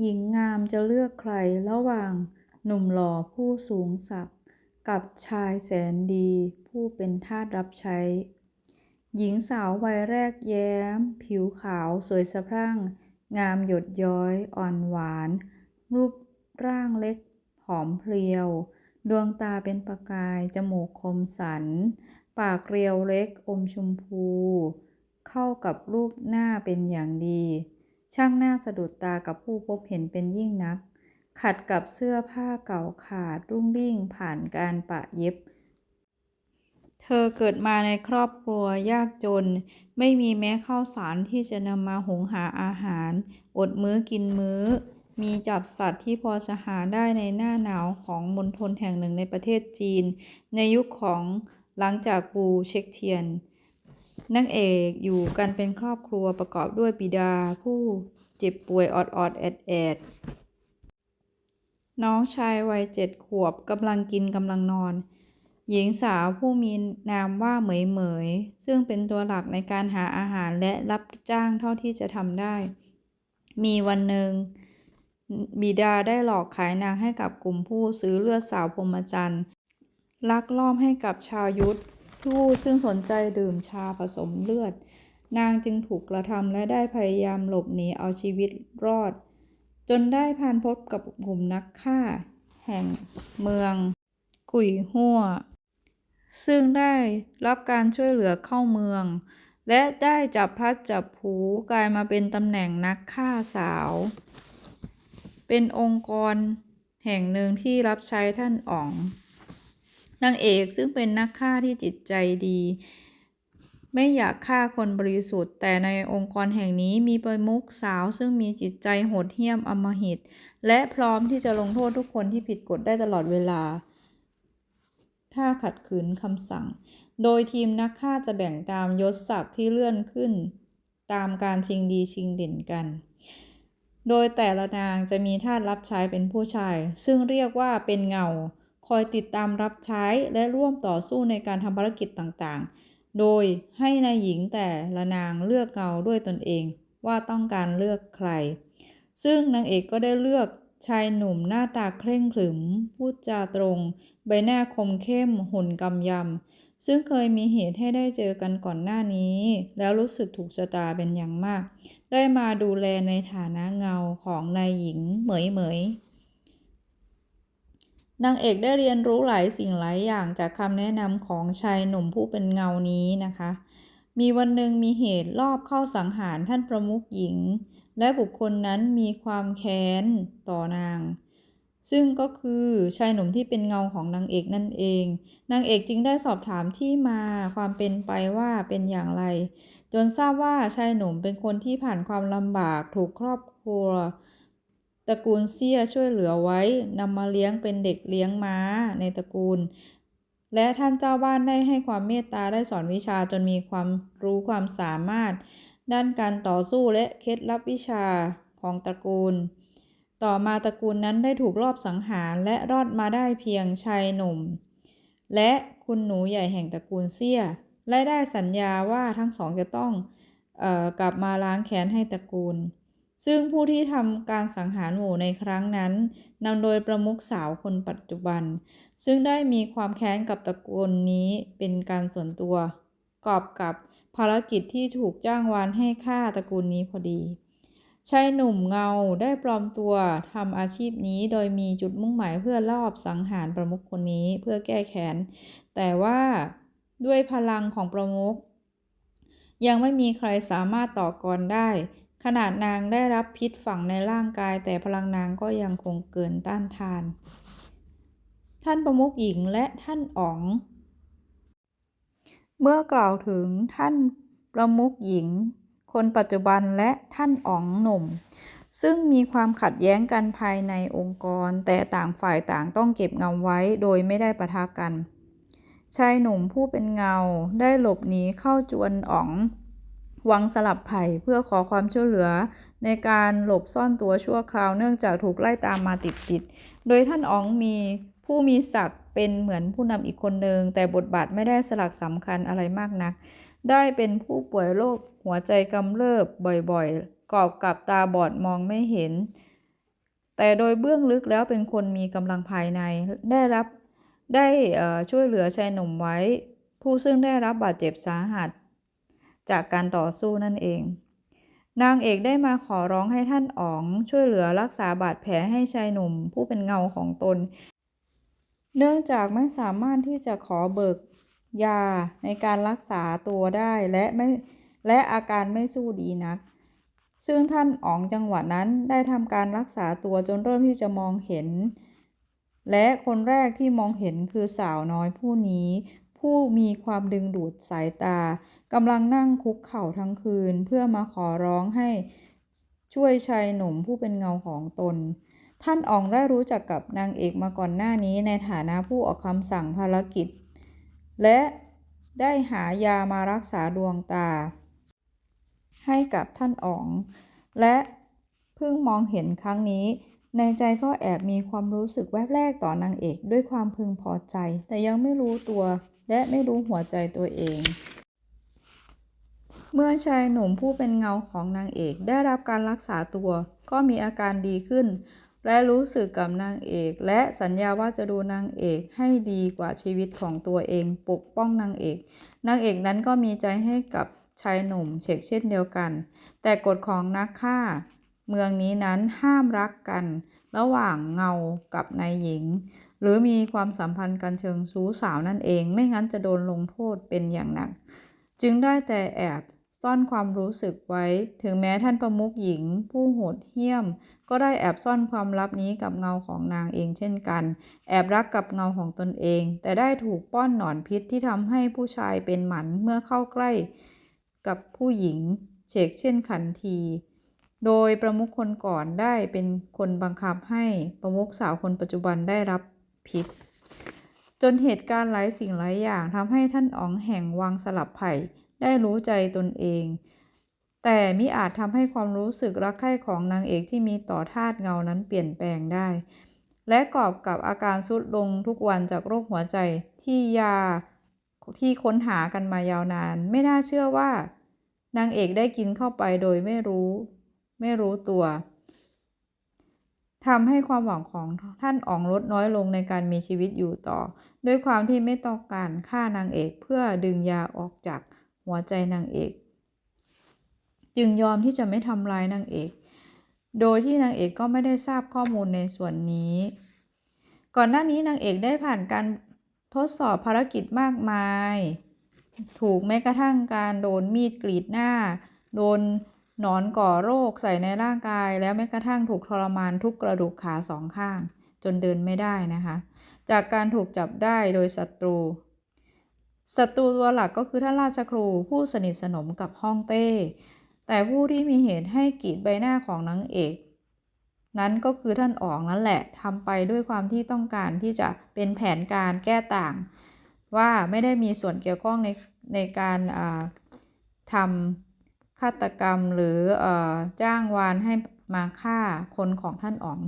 หญิงงามจะเลือกใครระหว่างหนุ่มหล่อผู้สูงศักดิ์กับชายแสนดีผู้เป็นทาสรับใช้ หญิงสาววัยแรกแย้ม ผิวขาวสวยสะพรั่ง งามหยดย้อยอ่อนหวาน รูปร่างเล็กผอมเพรียว ดวงตาเป็นประกาย จมูกคมสัน ปากเรียวเล็กอมชมพู เข้ากับรูปหน้าเป็นอย่างดี ช่างหน้าสะดุดตากับผู้พบเห็นเป็นยิ่งนัก ขัดกับเสื้อผ้าเก่าขาดรุ่งริ่งผ่านการปะเย็บ เธอเกิดมาในครอบครัวยากจน ไม่มีแม้ข้าวสารที่จะนำมาหุงหาอาหาร อดมื้อกินมื้อ มีจับสัตว์ที่พอจะหาได้ในหน้าหนาวของมณฑลแห่งหนึ่งในประเทศจีน ในยุคของหลังจากปูเช็กเทียน นางเอกอยู่กันเป็นครอบครัวประกอบด้วยบิดาผู้เจ็บป่วยออดออดแอดแอดน้องชายวัยเจ็ดขวบกำลังกินกำลังนอน หญิงสาวผู้มีนามว่าเหมยเหมย ซึ่งเป็นตัวหลักในการหาอาหารและรับจ้างเท่าที่จะทำได้ มีวันหนึ่ง บิดาได้หลอกขายนางให้กับกลุ่มผู้ซื้อเลือดสาวพรหมจันทร์ลักลอมให้กับชาวยุทธ ผู้ซึ่งสนใจดื่มชาผสมเลือด นางจึงถูกกระทำและได้พยายามหลบหนีเอาชีวิตรอด จนได้พานพบกับกลุ่มนักฆ่า แห่งเมือง กุยหัวซึ่งได้รับการช่วยเหลือเข้าเมือง และได้จับพลัดจับผลูกลายมาเป็นตำแหน่งนักฆ่าสาว เป็นองค์กรแห่งหนึ่งที่รับใช้ท่านอ๋อง นางเอกซึ่งเป็นนักฆ่าที่จิตใจดี ไม่อยากฆ่าคนบริสุทธิ์ แต่ในองค์กรแห่งนี้มีประมุขสาวซึ่งมีจิตใจโหดเหี้ยมอมหิต และพร้อมที่จะลงโทษทุกคนที่ผิดกฎได้ตลอดเวลา ถ้าขัดขืนคำสั่ง โดยทีมนักฆ่าจะแบ่งตามยศศักดิ์ที่เลื่อนขึ้น ตามการชิงดีชิงเด่นกันโดยแต่ละนางจะมีทาสรับใช้เป็นผู้ชาย ซึ่งเรียกว่าเป็นเงา คอยติดตามรับใช้และร่วมต่อสู้ในการทำภารกิจต่างๆ โดยให้นายหญิงแต่ละนางเลือกเงาด้วยตนเองว่าต้องการเลือกใคร ซึ่งนางเอกก็ได้เลือกชายหนุ่มหน้าตาเคร่งขรึม พูดจาตรง ใบหน้าคมเข้ม หุ่นกำยำ ซึ่งเคยมีเหตุให้ได้เจอกันก่อนหน้านี้ แล้วรู้สึกถูกชะตาเป็นอย่างมาก ได้มาดูแลในฐานะเงาของนายหญิงเหมยเหมย นางเอกได้เรียนรู้หลายสิ่งหลายอย่างจากคำแนะนำของชายหนุ่มผู้เป็นเงานี้นะคะ มีวันหนึ่งมีเหตุลอบเข้าสังหารท่านประมุขหญิง และบุคคลนั้นมีความแค้นต่อนาง ซึ่งก็คือชายหนุ่มที่เป็นเงาของนางเอกนั่นเอง นางเอกจึงได้สอบถามที่มาความเป็นไปว่าเป็นอย่างไร จนทราบว่าชายหนุ่มเป็นคนที่ผ่านความลำบากถูกครอบครัว ตระกูลเซียช่วยเหลือไว้นำมาเลี้ยงเป็นเด็กเลี้ยงม้าในตระกูล และท่านเจ้าบ้านได้ให้ความเมตตาได้สอนวิชาจนมีความรู้ความสามารถ ด้านการต่อสู้และเคล็ดลับวิชาของตระกูล ต่อมาตระกูลนั้นได้ถูกลอบสังหารและรอดมาได้เพียงชายหนุ่ม และคุณหนูใหญ่แห่งตระกูลเซียและได้สัญญาว่าทั้งสองจะต้องออกลับมาล้างแค้นให้ตระกูล ซึ่งผู้ที่ทำการสังหารหมู่ในครั้งนั้นนำโดยประมุขสาวคนปัจจุบัน ซึ่งได้มีความแค้นกับตระกูลนี้เป็นการส่วนตัว กอบกับภารกิจที่ถูกจ้างวานให้ฆ่าตระกูลนี้พอดีชายหนุ่มเงาได้ปลอมตัวทำอาชีพนี้โดยมีจุดมุ่งหมายเพื่อลอบสังหารประมุขคนนี้เพื่อแก้แค้น แต่ว่าด้วยพลังของประมุขยังไม่มีใครสามารถต่อกรได้ ขนาดนางได้รับพิษฝังในร่างกาย แต่พลังนางก็ยังคงเกินต้านทาน ท่านประมุขหญิงและท่านอ๋อง เมื่อกล่าวถึงท่านประมุขหญิง คนปัจจุบันและท่านอ๋องหนุ่ม ซึ่งมีความขัดแย้งกันภายในองค์กร แต่ต่างฝ่ายต่างต้องเก็บเงาไว้โดยไม่ได้ปะทะกัน ชายหนุ่มผู้เป็นเงาได้หลบหนีเข้าจวนอ๋อง วังสลับไผ่เพื่อขอความช่วยเหลือ ในการหลบซ่อนตัวชั่วคราวเนื่องจากถูกไล่ตามมาติดๆ โดยท่านอ๋องมีผู้มีศักดิ์เป็นเหมือนผู้นำอีกคนหนึ่งแต่บทบาทไม่ได้สลักสำคัญอะไรมากนัก ได้เป็นผู้ป่วยโรคหัวใจกำเริบบ่อยๆ กอบกับตาบอดมองไม่เห็น แต่โดยเบื้องลึกแล้วเป็นคนมีกำลังภายในได้รับได้ช่วยเหลือชายหนุ่มไว้ ผู้ซึ่งได้รับบาดเจ็บสาหัส จากการต่อสู้นั่นเอง นางเอกได้มาขอร้องให้ท่านอ๋องช่วยเหลือรักษาบาดแผลให้ชายหนุ่มผู้เป็นเงาของตน เนื่องจากไม่สามารถที่จะขอเบิกยาในการรักษาตัวได้และไม่และอาการไม่สู้ดีนัก ซึ่งท่านอ๋องจังหวะนั้นได้ทำการรักษาตัวจนเริ่มที่จะมองเห็น และคนแรกที่มองเห็นคือสาวน้อยผู้นี้ ผู้มีความดึงดูดสายตา กำลังนั่งคุกเข่าทั้งคืน เพื่อมาขอร้องให้ช่วยชายหนุ่มผู้เป็นเงาของตน ท่านอองได้รู้จักกับนางเอกมาก่อนหน้านี้ในฐานะผู้ออกคำสั่งภารกิจ และได้หายามารักษาดวงตา ให้กับท่านอ๋อง และเพิ่งมองเห็นครั้งนี้ ในใจก็แอบมีความรู้สึกแวบแรกต่อนางเอกด้วยความพึงพอใจ แต่ยังไม่รู้ตัวและไม่รู้หัวใจตัวเอง เมื่อชายหนุ่มผู้เป็นเงาของนางเอกได้รับการรักษาตัว ก็มีอาการดีขึ้น และรู้สึกกับนางเอก และสัญญาว่าจะดูนางเอกให้ดีกว่าชีวิตของตัวเองปกป้องนางเอก นางเอกนั้นก็มีใจให้กับชายหนุ่มเชกเช่นเดียวกัน แต่กฎของนักฆ่า เมืองนี้นั้นห้ามรักกัน ระหว่างเงากับนายหญิง หรือมีความสัมพันธ์กันเชิงชู้สาวนั่นเอง ไม่งั้นจะโดนลงโทษเป็นอย่างหนัก จึงได้แต่แอบ ซ่อนความรู้สึกไว้ ถึงแม้ท่านประมุขหญิง ผู้โหดเหี้ยม ก็ได้แอบซ่อนความลับนี้กับเงาของนางเองเช่นกัน แอบรักกับเงาของตนเอง แต่ได้ถูกป้อนหนอนพิษที่ทำให้ผู้ชายเป็นหมันเมื่อเข้าใกล้กับผู้หญิงเฉกเช่นขันที โดยประมุขคนก่อนได้เป็นคนบังคับให้ประมุขสาวคนปัจจุบันได้รับพิษ จนเหตุการณ์หลายสิ่งหลายอย่างทำให้ท่านอ๋องแห่งวังสลับไผ่ ได้รู้ใจตนเอง แต่มิอาจทำให้ความรู้สึกรักใคร่ของนางเอกที่มีต่อทาตุเงานั้นเปลี่ยนแปลงได้ และกอบกับอาการสุดลงทุกวันจากโรคหัวใจที่ยาที่ค้นหากันมายาวนาน ไม่น่าเชื่อว่า นางเอกได้กินเข้าไปโดยไม่รู้ ไม่รู้ตัวทำให้ความหวังของท่านอ๋องลดน้อยลงในการมีชีวิตอยู่ต่อ ด้วยความที่ไม่ต้องการฆ่านางเอกเพื่อดึงยาออกจาก หัวใจนางเอก จึงยอมที่จะไม่ทำลายนางเอก โดยที่นางเอกก็ไม่ได้ทราบข้อมูลในส่วนนี้ ก่อนหน้านี้นางเอกได้ผ่านการทดสอบภารกิจมากมาย ถูกแม้กระทั่งการโดนมีดกรีดหน้า โดนหนอนก่อโรคใส่ในร่างกาย แล้วแม้กระทั่งถูกทรมานทุกกระดูกขาสองข้าง จนเดินไม่ได้นะคะ จากการถูกจับได้โดยศัตรู ศัตรูตัวหลักก็คือท่านราชครูผู้สนิทสนมกับฮ่องเต้ แต่ผู้ที่มีเหตุให้กีดใบหน้าของนางเอก นั้นก็คือท่านอ๋องนั่นแหละทำไปด้วยความที่ต้องการที่จะเป็นแผนการแก้ต่าง ว่าไม่ได้มีส่วนเกี่ยวข้องในในการทำฆาตกรรมหรืออจ้างวานให้มาฆ่าคนของท่านอ๋อง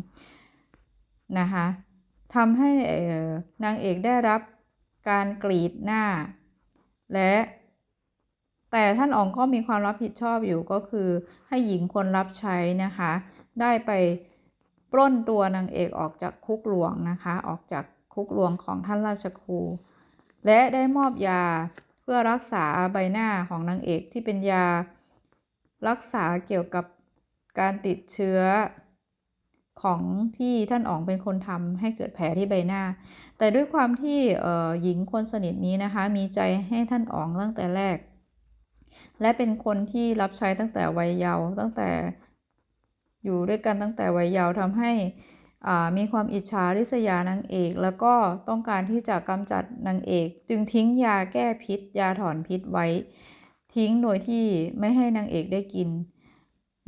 นะคะทำให้นางเอกได้รับ การกรีดหน้า และ แต่ท่านอ๋องก็มีความรับผิดชอบอยู่ก็คือ ให้หญิงคนรับใช้นะคะ ได้ไปปล้นตัวนางเอกออกจากคุกหลวงนะคะ ออกจากคุกหลวงของท่านราชครู และได้มอบยาเพื่อรักษาใบหน้าของนางเอกที่เป็นยา รักษาเกี่ยวกับการติดเชื้อ ของที่ท่านอ๋องเป็นคนทำให้เกิดแผลที่ใบหน้า แต่ด้วยความที่หญิงคนสนิทนี้นะคะ มีใจให้ท่านอ๋องตั้งแต่แรก และเป็นคนที่รับใช้ตั้งแต่วัยเยาว์ตั้งแต่อยู่ด้วยกันตั้งแต่วัยเยาว์ทำให้มีความอิจฉาริษยานางเอก แล้วก็ต้องการที่จะกำจัดนางเอก จึงทิ้งยาแก้พิษ ยาถอนพิษไว้ ทิ้งโดยที่ไม่ให้นางเอกได้กิน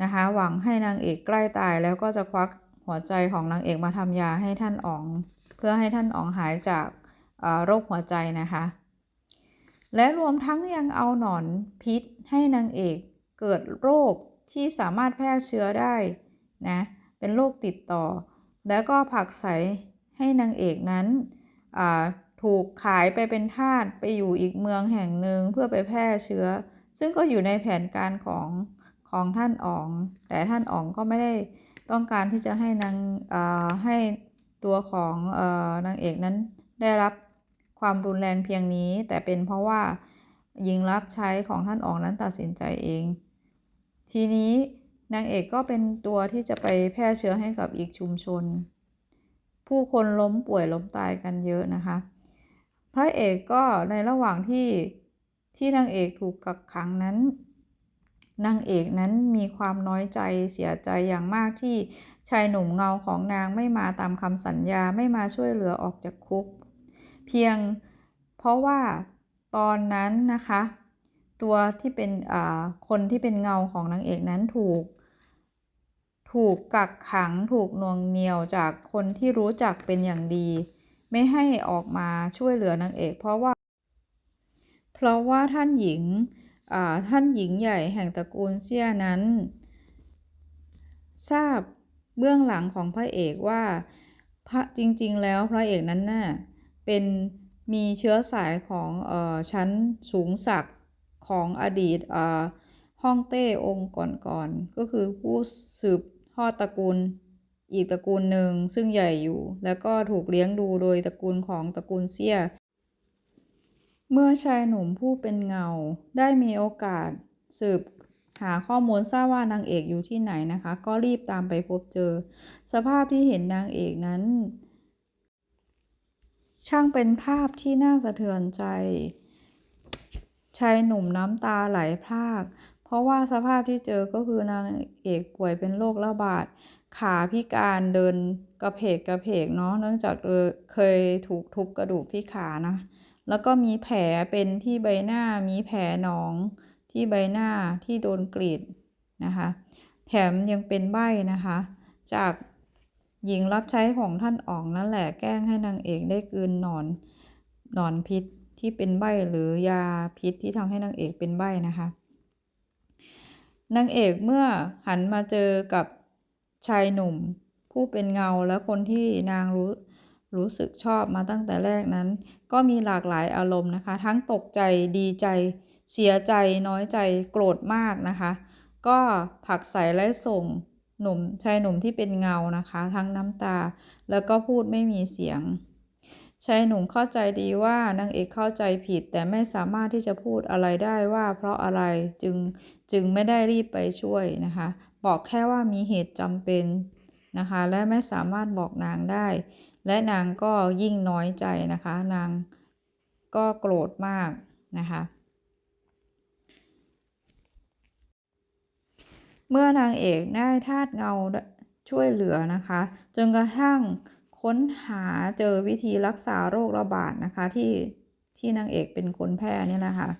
นะคะหวังให้นางเอกใกล้ตายแล้วก็จะควัก หัวใจของนางเอกมาทำยาให้ท่านอ๋อง เพื่อให้ท่านอ๋องหายจากโรคหัวใจนะคะ และรวมทั้งยังเอาหนอนพิษให้นางเอกเกิดโรคที่สามารถแพร่เชื้อได้นะเป็นโรคติดต่อ แล้วก็ผักใสให้นางเอกนั้นถูกขายไปเป็นทาสไปอยู่อีกเมืองแห่งหนึ่งเพื่อไปแพร่เชื้อ ซึ่งก็อยู่ในแผนการของของท่านอ๋อง แต่ท่านอ๋องก็ไม่ได้ ต้องการที่จะให้นางให้ตัวของอนางเอกนั้นได้รับความรุนแรงเพียงนี้ แต่เป็นเพราะว่าหญิงรับใช้ของท่านอ๋องนั้นตัดสินใจเอง ทีนี้นางเอกก็เป็นตัวที่จะไปแพร่เชื้อให้กับอีกชุมชน ผู้คนล้มป่วยล้มตายกันเยอะนะคะ พระเอกก็ในระหว่างที่ที่นางเอกถูกกักขังนั้น นางเอกนั้นมีความน้อยใจเสียใจอย่างมากที่ชายหนุ่มเงาของนางไม่มาตามคำสัญญาไม่มาช่วยเหลือออกจากคุก เพียงเพราะว่าตอนนั้นนะคะ ตัวที่เป็นคนที่เป็นเงาของนางเอกนั้นถูก ถูกกักขังถูกนวงเหนียวจากคนที่รู้จักเป็นอย่างดี ไม่ให้ออกมาช่วยเหลือนางเอก เพราะว่า เพราะว่าท่านหญิง ท่านหญิงใหญ่แห่งตระกูลเซี่ยนั้น ทราบเบื้องหลังของพระเอกว่า พระจริง ๆ แล้วพระเอกนั้นน่ะเป็นมีเชื้อสายของออชั้นสูงศักดิ์ของอดีตฮ่องเต้องค์ก่อนๆก็คือผู้สืบทอดตระกูลอีกตระกูลหนึ่งซึ่งใหญ่อยู่ แล้วก็ถูกเลี้ยงดูโดยตระกูลของตระกูลเซี่ย เมื่อชายหนุ่มผู้เป็นเงาได้มีโอกาสสืบหาข้อมูลทราบว่านางเอกอยู่ที่ไหนนะคะ ก็รีบตามไปพบเจอ สภาพที่เห็นนางเอกนั้น ช่างเป็นภาพที่น่าสะเทือนใจชายหนุ่มน้ำตาไหลพราก เพราะว่าสภาพที่เจอก็คือนางเอกป่วยเป็นโรคระบาด ขาพิการเดินกระเพกกระเพกเนาะเนื่องจากเเคยถูกทุบกระดูกที่ขานะ แล้วก็มีแผลเป็นที่ใบหน้ามีแผลหนองที่ใบหน้าที่โดนกรีดนะคะ แถมยังเป็นใบ้นะคะ จากหญิงรับใช้ของท่านอ๋องนั่นแหละแกล้งให้นางเอกได้กืนหนอนหนอนพิษที่เป็นใบหรือยาพิษที่ทำให้นางเอกเป็นใบนะคะนางเอกเมื่อหันมาเจอกับชายหนุ่ม ผู้เป็นเงาและคนที่นางรู้ รู้สึกชอบมาตั้งแต่แรกนั้น ก็มีหลากหลายอารมณ์นะคะ ทั้งตกใจดีใจ เสียใจน้อยใจโกรธมากนะคะ ก็ผักใส่และส่งหนุ่มชายหนุ่มที่เป็นเงานะคะ ทั้งน้ำตา แล้วก็พูดไม่มีเสียงชายหนุ่มเข้าใจดีว่านางเอกเข้าใจผิด แต่ไม่สามารถที่จะพูดอะไรได้ว่า เพราะอะไรจึงจึงไม่ได้รีบไปช่วยนะคะ บอกแค่ว่ามีเหตุจำเป็นนะคะ และไม่สามารถบอกนางได้ และนางก็ยิ่งน้อยใจนะคะ นางก็โกรธมากนะคะ เมื่อนางเอกได้ธาตุเงาช่วยเหลือนะคะ จนกระทั่งค้นหาเจอวิธีรักษาโรคระบาดนะคะที่ที่นางเอกเป็นคนแพร่เนี่ยนะคะ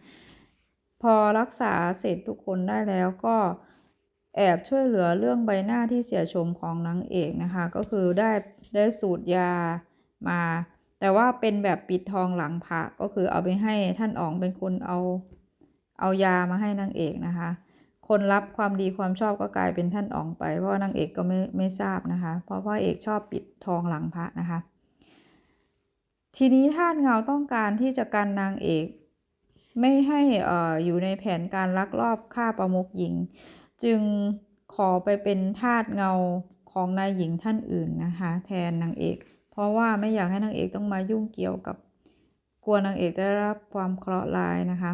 พอรักษาเสร็จทุกคนได้แล้วก็แอบช่วยเหลือเรื่องใบหน้าที่เสียชมของนางเอกนะคะ ก็คือได้ ได้สูตรยามา แต่ว่าเป็นแบบปิดทองหลังพระก็คือเอาไปให้ท่านอ๋องเป็นคนเอาเอายามาให้นางเอกนะคะ คนรับความดีความชอบก็กลายเป็นท่านอ๋องไป เพราะว่านางเอกก็ไม่ไม่ทราบนะคะ เพราะว่าเอกชอบปิดทองหลังพระนะคะ ทีนี้ท่านเงาต้องการที่จะกันนางเอกไม่ให้อ่ออยู่ในแผนการลักลอบฆ่าประมุขหญิง จึงขอไปเป็นทาสเงา ของนายหญิงท่านอื่นนะคะ แทนนางเอก เพราะว่าไม่อยากให้นางเอกต้องมายุ่งเกี่ยวกับกลัวนางเอกได้รับความเคราะห์ร้ายนะคะ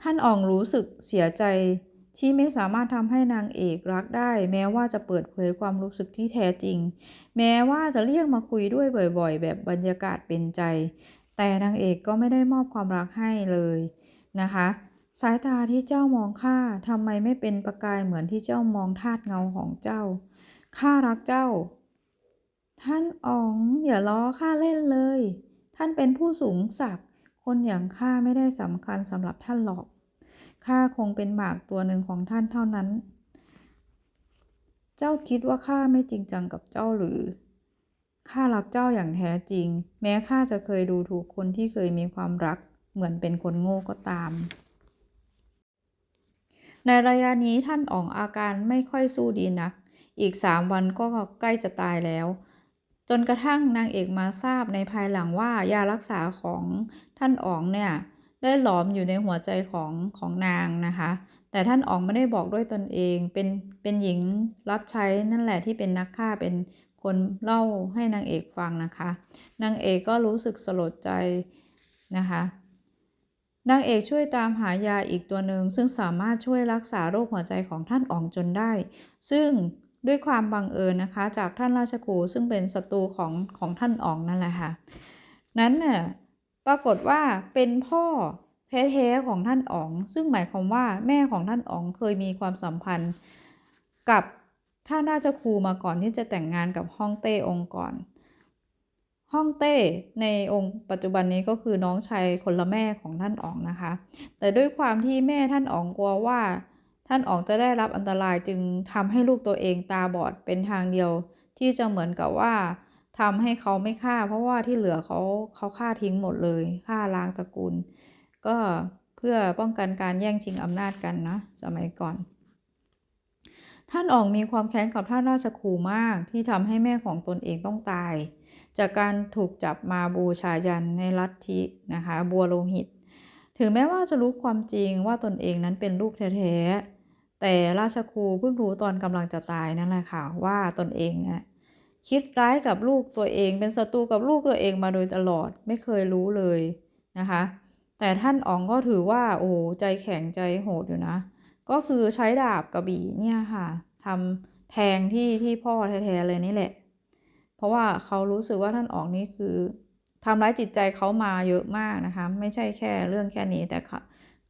ท่านอ่องรู้สึกเสียใจที่ไม่สามารถทำให้นางเอกรักได้ แม้ว่าจะเปิดเผยความรู้สึกที่แท้จริง แม้ว่าจะเรียกมาคุยด้วยบ่อยๆ แบบบรรยากาศเป็นใจ แต่นางเอกก็ไม่ได้มอบความรักให้เลยนะคะ สายตาที่เจ้ามองข้าทำไมไม่เป็นประกายเหมือนที่เจ้ามองธาตุเงาของเจ้า ข้ารักเจ้า ท่านอ๋องอย่าล้อข้าเล่นเลย ท่านเป็นผู้สูงศักดิ์ คนอย่างข้าไม่ได้สำคัญสำหรับท่านหรอก ข้าคงเป็นหมากตัวหนึ่งของท่านเท่านั้น เจ้าคิดว่าข้าไม่จริงจังกับเจ้าหรือ ข้ารักเจ้าอย่างแท้จริง แม้ข้าจะเคยดูถูกคนที่เคยมีความรัก เหมือนเป็นคนโง่ก็ตาม ในระยะนี้ท่านอ๋องอาการไม่ค่อยสู้ดีนัก อีกสามวันก็ใกล้จะตายแล้ว จนกระทั่งนางเอกมาทราบในภายหลังว่ายารักษาของท่านอ๋องเนี่ยได้หลอมอยู่ในหัวใจของของนางนะคะ แต่ท่านอ๋องไม่ได้บอกด้วยตนเอง เป็นเป็นหญิงรับใช้นั่นแหละที่เป็นนักฆ่าเป็นคนเล่าให้นางเอกฟังนะคะ นางเอกก็รู้สึกสลดใจนะคะ นางเอกช่วยตามหายาอีกตัวหนึ่งซึ่งสามารถช่วยรักษาโรคหัวใจของท่านอ๋องจนได้ ซึ่งด้วยความบังเอิญนะคะ จากท่านราชคูซึ่งเป็นศัตรูของของท่านอ๋องนั่นแหละค่ะ นั้นน่ะปรากฏว่าเป็นพ่อแท้ๆของท่านอ๋อง ซึ่งหมายความว่าแม่ของท่านอ๋องเคยมีความสัมพันธ์กับท่านราชครูมาก่อนที่จะแต่งงานกับฮ่องเต้องก่อน ฮ่องเต้ในองค์ปัจจุบันนี้ก็คือน้องชายคนละแม่ของท่านอ๋องนะคะ แต่ด้วยความที่แม่ท่านอ๋องกลัวว่า ท่านอ๋องจะได้รับอันตรายจึงทำให้ลูกตัวเองตาบอดเป็นทางเดียว ที่จะเหมือนกับว่าทำให้เขาไม่ฆ่า เพราะว่าที่เหลือเขาเขาฆ่าทิ้งหมดเลยฆ่าล้างตระกูล ก็เพื่อป้องกันการแย่งชิงอำนาจกันนะสมัยก่อน ท่านอ๋องมีความแค้นกับท่านราชครูมากที่ทำให้แม่ของตนเองต้องตาย จากการถูกจับมาบูชายันในลัทธินะคะบัวโลหิต ถึงแม้ว่าจะรู้ความจริงว่าตนเองนั้นเป็นลูกแท้ๆแต่ราชครูเพิ่งรู้ตอนกำลังจะตายนั่นแหละค่ะว่าตนเองนี่ยคิดร้ายกับลูกตัวเอง เป็นศัตรูกับลูกตัวเองมาโดยตลอดไม่เคยรู้เลยนะคะ แต่ท่านอ๋องก็ถือว่าโอ้ใจแข็งใจโหดอยู่นะ ก็คือใช้ดาบกระบี่เนี่ยค่ะทำแทงที่ที่พ่อแท้ๆเลยนี่แหละ เพราะว่าเขารู้สึกว่าท่านอ๋องนี่คือทำร้ายจิตใจเขามาเยอะมากนะคะ ไม่ใช่แค่เรื่องแค่นี้แต่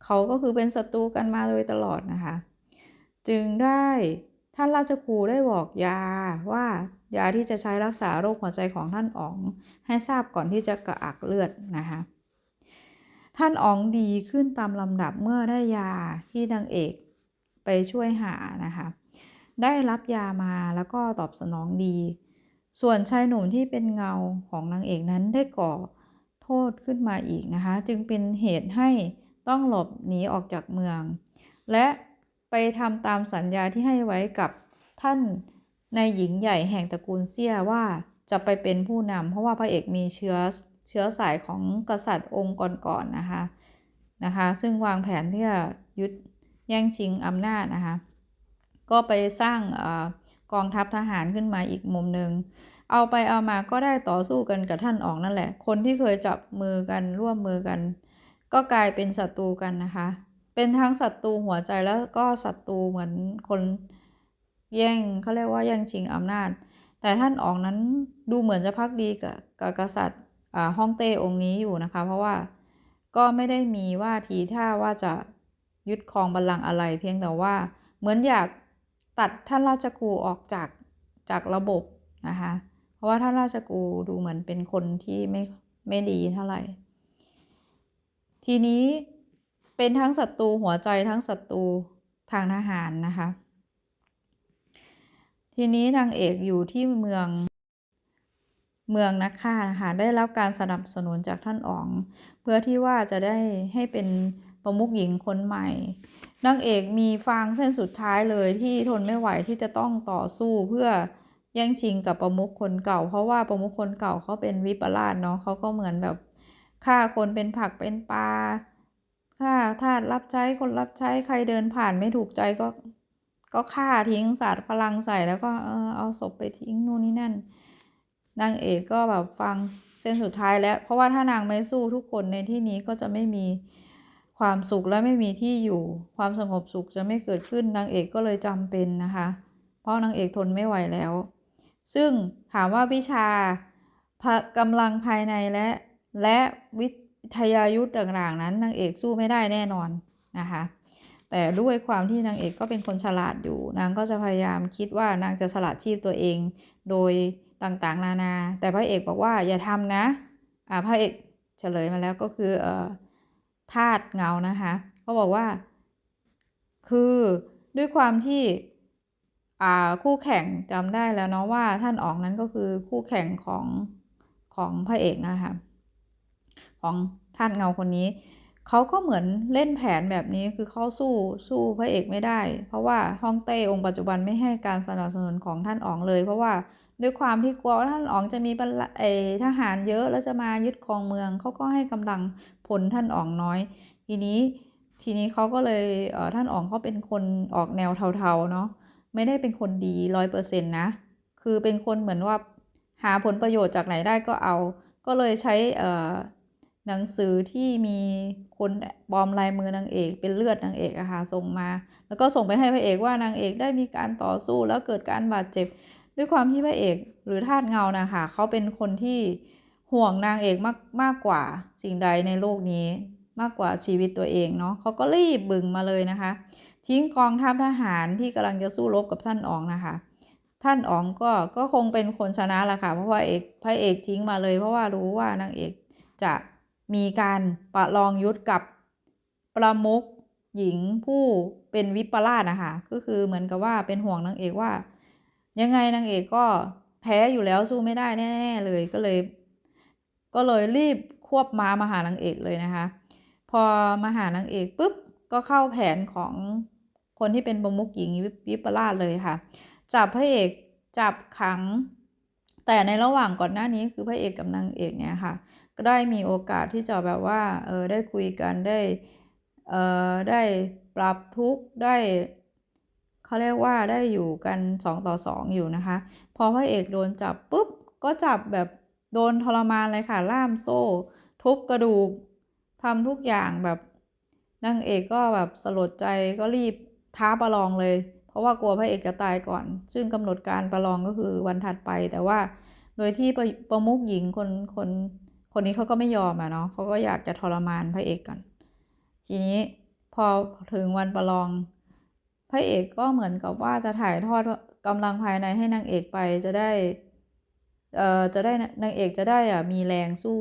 เขาก็คือเป็นศัตรูกันมาโดยตลอดนะคะ จึงได้ท่านราชครูได้บอกยาว่ายาที่จะใช้รักษาโรคหัวใจของท่านอ๋อง ให้ทราบก่อนที่จะกระอักเลือดนะคะ ท่านอ๋องดีขึ้นตามลำดับเมื่อได้ยาที่นางเอกไปช่วยหานะคะ ได้รับยามาแล้วก็ตอบสนองดี ส่วนชายหนุ่มที่เป็นเงาของนางเอกนั้นได้ก่อโทษขึ้นมาอีกนะคะ จึงเป็นเหตุให้ต้องหลบหนีออกจากเมือง และไปทำตามสัญญาที่ให้ไว้กับท่านในหญิงใหญ่แห่งตระกูลเซี่ยว่าจะไปเป็นผู้นำเพราะว่าพระเอกมีเชื้อเชื้อสายของกษัตริย์องค์ก่อนๆนนะคะนะคะ ซึ่งวางแผนที่จะยึดแย่งชิงอำนาจนะคะ ก็ไปสร้างอ กองทัพทหารขึ้นมาอีกมุมหนึ่งเอาไปเอามาก็ได้ต่อสู้กันกับท่านออกนั่นแหละ คนที่เคยจับมือกันร่วมมือกัน ก็กลายเป็นศัตรูกันนะคะ เป็นทั้งศัตรูหัวใจแล้วก็ศัตรูเหมือนคนแย่งเขาเรียกว่าแย่งชิงอำนาจ แต่ท่านออกนั้นดูเหมือนจะพักดีกับกับกษัตริย์ฮ่องเต้องค์นี้อยู่นะคะ เพราะว่าก็ไม่ได้มีว่าทีท่าว่าจะยึดครองบัลลังก์อะไร เพียงแต่ว่าเหมือนอยาก ตัดท่านราชกูออกจากจากระบบนะคะ เพราะว่าท่านราชกูดูเหมือนเป็นคนที่ไม่ไม่ดีเท่าไหร่ ทีนี้เป็นทั้งศัตรูหัวใจทั้งศัตรูทางทหารนะคะ ทีนี้นางเอกอยู่ที่เมืองเมืองนักฆ่านะคะ ได้รับการสนับสนุนจากท่านอ๋อง เพื่อที่ว่าจะได้ให้เป็นประมุขหญิงคนใหม่ นางเอกมีฟางเส้นสุดท้ายเลยที่ทนไม่ไหวที่จะต้องต่อสู้เพื่อแย่งชิงกับประมุขคนเก่า เพราะว่าประมุขคนเก่าเขาเป็นวิปลาสเนาะเขาก็เหมือนแบบฆ่าคนเป็นผักเป็นปลาฆ่าทาสรับใช้คนรับใช้ใครเดินผ่านไม่ถูกใจก็ก็ฆ่าทิ้งสาดพลังใส่แล้วก็เออเอาศพไปทิ้งนู่นนี่นั่นนางเอกก็แบบฟังเส้นสุดท้ายแล้ว เพราะว่าถ้านางไม่สู้ทุกคนในที่นี้ก็จะไม่มี ความสุขและไม่มีที่อยู่ ความสงบสุขจะไม่เกิดขึ้นนางเอกก็เลยจำเป็นนะคะ เพราะนางเอกทนไม่ไหวแล้ว ซึ่งถามว่าวิชากำลังภายในและและวิทยายุทธ์ต่างๆนั้นนางเอกสู้ไม่ได้แน่นอนนะคะ แต่ด้วยความที่นางเอกก็เป็นคนฉลาดอยู่ นางก็จะพยายามคิดว่านางจะสละชีพตัวเอง โดยต่างๆ นานา แต่พระเอกบอกว่าอย่าทำนะ อ่าพระเอกเฉลยมาแล้วก็คือเอ่อ ธาตุเงานะคะเขาบอกว่า คือด้วยความที่คู่แข่งจำได้แล้วเนาะว่าท่านออกนั้นก็คือคู่แข่งของของพระเอกนะคะของธาตุเงาคนนี้เขาก็เหมือนเล่นแผนแบบนี้คือเขาสู้สู้พระเอกไม่ได้ เพราะว่าฮ่องเต้องค์ปัจจุบันไม่ให้การสนับสนุนของท่านอ๋องเลย เพราะว่า ด้วยความที่กลัวว่าท่านอ๋องจะมีทหารเยอะแล้วจะมายึดครองเมืองเขาก็ให้กำลังพลท่านอ๋องน้อย ทีนี้ทีนี้เขาก็เลยเท่านอ๋องเขาเป็นคนออกแนวเทาๆเนาะไม่ได้เป็นคนดีร้อยเปอร์เซ็นต์นะ คือเป็นคนเหมือนว่าหาผลประโยชน์จากไหนได้ก็เอา ก็เลยใช้หนังสือที่มีคนปลอมลายมือนางเอกเป็นเลือดนางเอกอะค่ะส่งมา แล้วก็ส่งไปให้พระเอกว่านางเอกได้มีการต่อสู้แล้วเกิดการบาดเจ็บ ด้วยความที่พระเอกหรือธาตุเงานะคะเขาเป็นคนที่ห่วงนางเอกมากมากกว่าสิ่งใดในโลกนี้มากกว่าชีวิตตัวเองเนาะเขาก็รีบบึงมาเลยนะคะ ทิ้งกองทัพทหารที่กำลังจะสู้รบกับท่านอ๋องนะคะ ท่านอ๋องก็ก็คงเป็นคนชนะละค่ะเพราะว่าเอกพระเอกทิ้งมาเลย เพราะว่ารู้ว่านางเอกจะมีการประลองยุทธกับประมุขหญิงผู้เป็นวิปลาสนะคะก็คือเหมือนกับว่าเป็นห่วงนางเอกว่า ยังไงนางเอกก็แพ้อยู่แล้วสู้ไม่ได้แน่ๆเลยก็เลย ก็เลยรีบควบม้ามาหานางเอกเลยนะคะ พอมาหานางเอกปุ๊บก็เข้าแผนของคนที่เป็นประมุขหญิงวิปลาสเลยค่ะ จับพระเอกจับขัง แต่ในระหว่างก่อนหน้านี้คือพระเอกกับนางเอกเนี่ยค่ะ ก็ได้มีโอกาสที่จะแบบว่าเออได้คุยกันได้เออได้ปรับทุกข์ได้ เขาเรียกว่าได้อยู่กันสองต่อสองอยู่นะคะ พอพระเอกโดนจับปุ๊บ ก็จับแบบโดนทรมานเลยค่ะ ล่ามโซ่ ทุบกระดูกทำทุกอย่างแบบนางเอกก็แบบสลดใจก็รีบท้าประลองเลย เพราะว่ากลัวพระเอกจะตายก่อน ซึ่งกำหนดการประลองก็คือวันถัดไปแต่ว่าโดยที่ประประมุขหญิงคนคนคนนี้เขาก็ไม่ยอมอะเนาะเขาก็อยากจะทรมานพระเอกก่อน ทีนี้พอถึงวันประลอง พระเอกก็เหมือนกับว่าจะถ่ายทอดกำลังภายในให้นางเอกไปจะได้ เอ่อ จะได้นางเอกจะได้อะมีแรงสู้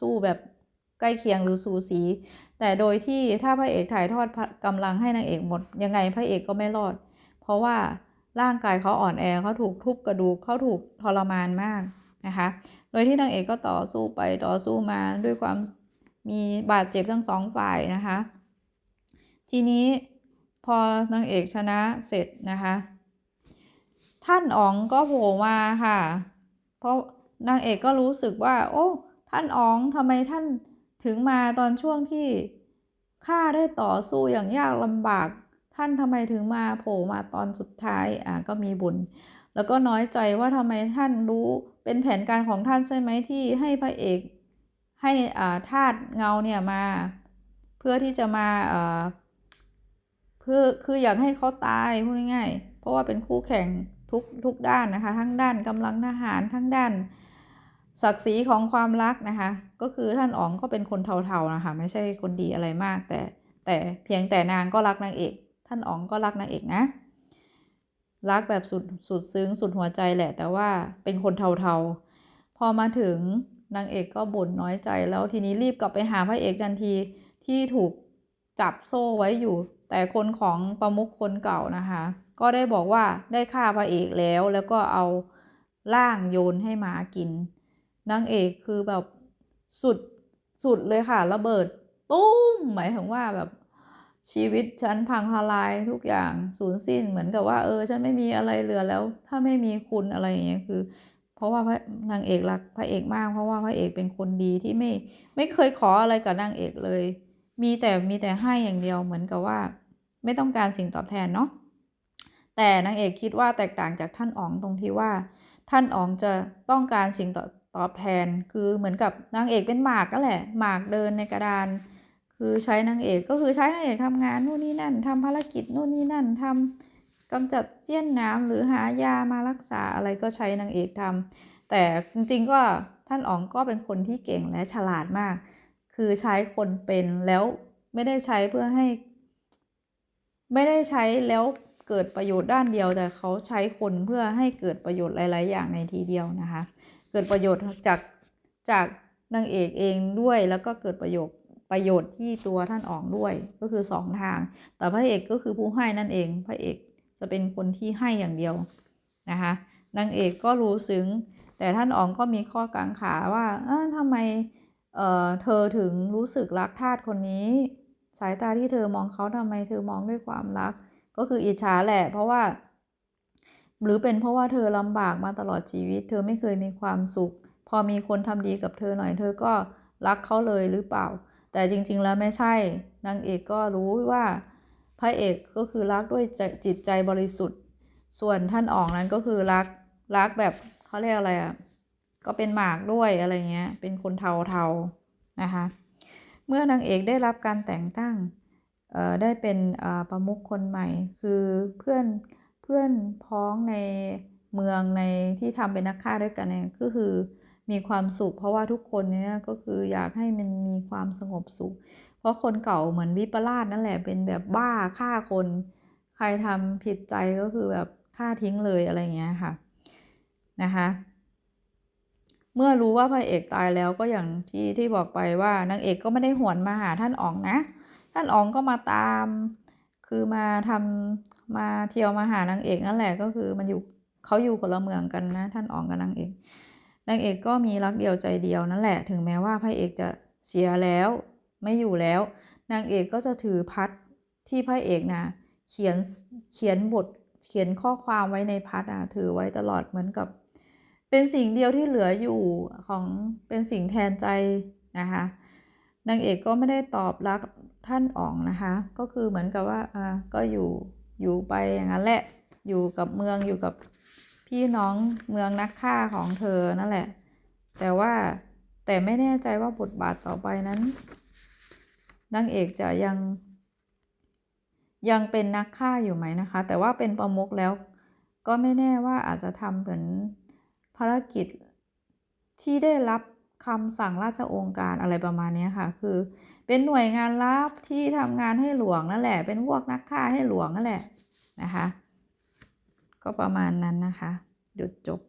สู้แบบใกล้เคียงหรือสูสี แต่โดยที่ถ้าพระเอกถ่ายทอดกำลังให้นางเอกหมด ยังไงพระเอกก็ไม่รอด เพราะว่าร่างกายเขาอ่อนแอเขาถูกทุบกระดูกเขาถูกทรมานมากนะคะ โดยที่นางเอกก็ต่อสู้ไปต่อสู้มาด้วยความมีบาดเจ็บทั้งสองฝ่ายนะคะ ทีนี้ พอนางเอกชนะเสร็จนะคะ ท่านอ๋องก็โผล่มาค่ะ เพราะนางเอกก็รู้สึกว่า โอ้ท่านอ๋องทำไมท่านถึงมาตอนช่วงที่ข้าได้ต่อสู้อย่างยากลำบาก ท่านทำไมถึงมาโผล่มาตอนสุดท้ายอ่าก็มีบุญ แล้วก็น้อยใจว่าทำไมท่านรู้เป็นแผนการของท่านใช่ไหมที่ให้พระเอกให้อ่าธาตุเงาเนี่ยมา เพื่อที่จะมาอ่า เพื่อคืออยากให้เขาตายพูดง่ายๆเพราะว่าเป็นคู่แข่งทุกทุกด้านนะคะ ทั้งด้านกำลังทหารทั้งด้าน ศักดิ์ศรีของความรักนะคะ ก็คือท่านอ๋องก็เป็นคนเทาๆนะคะ ไม่ใช่คนดีอะไรมาก แต่แต่เพียงแต่นางก็รักนางเอก ท่านอ๋องก็รักนางเอกนะรักแบบสุดสุดซึ้งสุดหัวใจแหละ แต่ว่าเป็นคนเทาๆ พอมาถึงนางเอกก็บ่นน้อยใจแล้วทีนี้รีบกลับไปหาพระเอกทันทีที่ถูกจับโซ่ไว้อยู่ แต่คนของประมุขคนเก่านะคะ ก็ได้บอกว่าได้ฆ่าพระเอกแล้วแล้วก็เอาร่างโยนให้หมากินนางเอกคือแบบสุดสุดเลยค่ะระเบิดตุ้มหมายถึงว่าแบบชีวิตฉันพังทลายทุกอย่างสูญสิ้นเหมือนกับว่า เออ ฉันไม่มีอะไรเหลือแล้ว ถ้าไม่มีคุณอะไรอย่างเงี้ยคือ เพราะว่าพระนางเอกรักพระเอกมาก เพราะว่าพระเอกเป็นคนดีที่ไม่ไม่เคยขออะไรกับนางเอกเลย มีแต่มีแต่ให้อย่างเดียวเหมือนกับว่า ไม่ต้องการสิ่งตอบแทนเนาะแต่นางเอกคิดว่าแตกต่างจากท่านอ๋องตรงที่ว่า ท่านอ๋องจะต้องการสิ่งตอบตอบแทน คือเหมือนกับนางเอกเป็นหมากก็แหละ หมากเดินในกระดาน คือใช้นางเอกก็คือใช้นางเอกทำงานนู่นนี่นั่นทำภารกิจนู่นนี่นั่นทำกำจัดเจี้ยนน้ำหรือหายามารักษาอะไรก็ใช้นางเอกทำแต่จริงๆก็ท่านอ๋องก็เป็นคนที่เก่งและฉลาดมาก คือใช้คนเป็นแล้วไม่ได้ใช้เพื่อให้ ไม่ได้ใช้แล้วเกิดประโยชน์ด้านเดียว แต่เขาใช้คนเพื่อให้เกิดประโยชน์หลาย ๆ อย่างในทีเดียวนะคะ เกิดประโยชน์จากจากนางเอกเองด้วยแล้วก็เกิดประโยชน์ประโยชน์ที่ตัวท่านอ๋องด้วยก็คือสองทาง แต่พระเอกก็คือผู้ให้นั่นเอง พระเอกจะเป็นคนที่ให้อย่างเดียวนะคะนางเอกก็รู้ซึ้งแต่ท่านอ๋องก็มีข้อกังขาว่าเออทำไมเออเธอถึงรู้สึกรักทาสคนนี้ สายตาที่เธอมองเขาทำไมเธอมองด้วยความรัก ก็คืออิจฉาแหละ เพราะว่า หรือเป็นเพราะว่าเธอลำบากมาตลอดชีวิต เธอไม่เคยมีความสุข พอมีคนทำดีกับเธอหน่อย เธอก็รักเขาเลยหรือเปล่า แต่จริง ๆ แล้วไม่ใช่นางเอกก็รู้ว่าพระเอกก็คือรักด้วยจจิตใจบริสุทธิ์ ส่วนท่านอ๋องนั้นก็คือรักรักแบบเขาเรียกอะไรอะก็เป็นหมากด้วยอะไรเงี้ย เป็นคนเทาๆนะคะ เมื่อนางเอกได้รับการแต่งตั้งได้เป็นประมุขคนใหม่ คือเพื่อนเพื่อนพ้องในเมืองในที่ทำเป็นนักฆ่าด้วยกันเนี่ยก็คือมีความสุข เพราะว่าทุกคนเนี่ยก็คืออยากให้มันมีความสงบสุข เพราะคนเก่าเหมือนวิปลาสนั่นแหละเป็นแบบบ้าฆ่าคน ใครทำผิดใจก็คือแบบฆ่าทิ้งเลยอะไรเงี้ยค่ะนะคะ เมื่อรู้ว่าพระเอกตายแล้วก็อย่างที่ที่บอกไปว่านางเอกก็ไม่ได้หวนมาหาท่านอ๋องนะ ท่านอ๋องก็มาตาม คือมาทำมาเที่ยวมาหานางเอกนั่นแหละก็คือมันอยู่เขาอยู่คนละเมืองกันนะ ท่านอ๋องกับนางเอกนางเอกก็มีรักเดียวใจเดียวนั่นแหละ ถึงแม้ว่าพระเอกจะเสียแล้วไม่อยู่แล้ว นางเอกก็จะถือพัดที่พระเอกนะเขียนเขียนบทเขียนข้อความไว้ในพัดอะถือไว้ตลอดเหมือนกับ เป็นสิ่งเดียวที่เหลืออยู่ของเป็นสิ่งแทนใจนะคะนางเอกก็ไม่ได้ตอบรักท่านอ๋องนะคะ ก็คือเหมือนกับว่าอ่าก็อยู่อยู่ไปอย่างนั้นแหละอยู่กับเมืองอยู่กับพี่น้องเมืองนักฆ่าของเธอนั่นแหละ แต่ว่าแต่ไม่แน่ใจว่าบทบาทต่อไปนั้นนางเอกจะยัง ยังเป็นนักฆ่าอยู่ไหมนะคะ แต่ว่าเป็นประมุขแล้ว ก็ไม่แน่ว่าอาจจะทำเหมือน ภารกิจที่ได้รับคำสั่งราชองค์การอะไรประมาณนี้ค่ะ คือ เป็นหน่วยงานลับที่ทำงานให้หลวงนั่นแหละ เป็นพวกนักฆ่าให้หลวงนั่นแหละนะคะ ก็ประมาณนั้นนะคะ หยุดจบ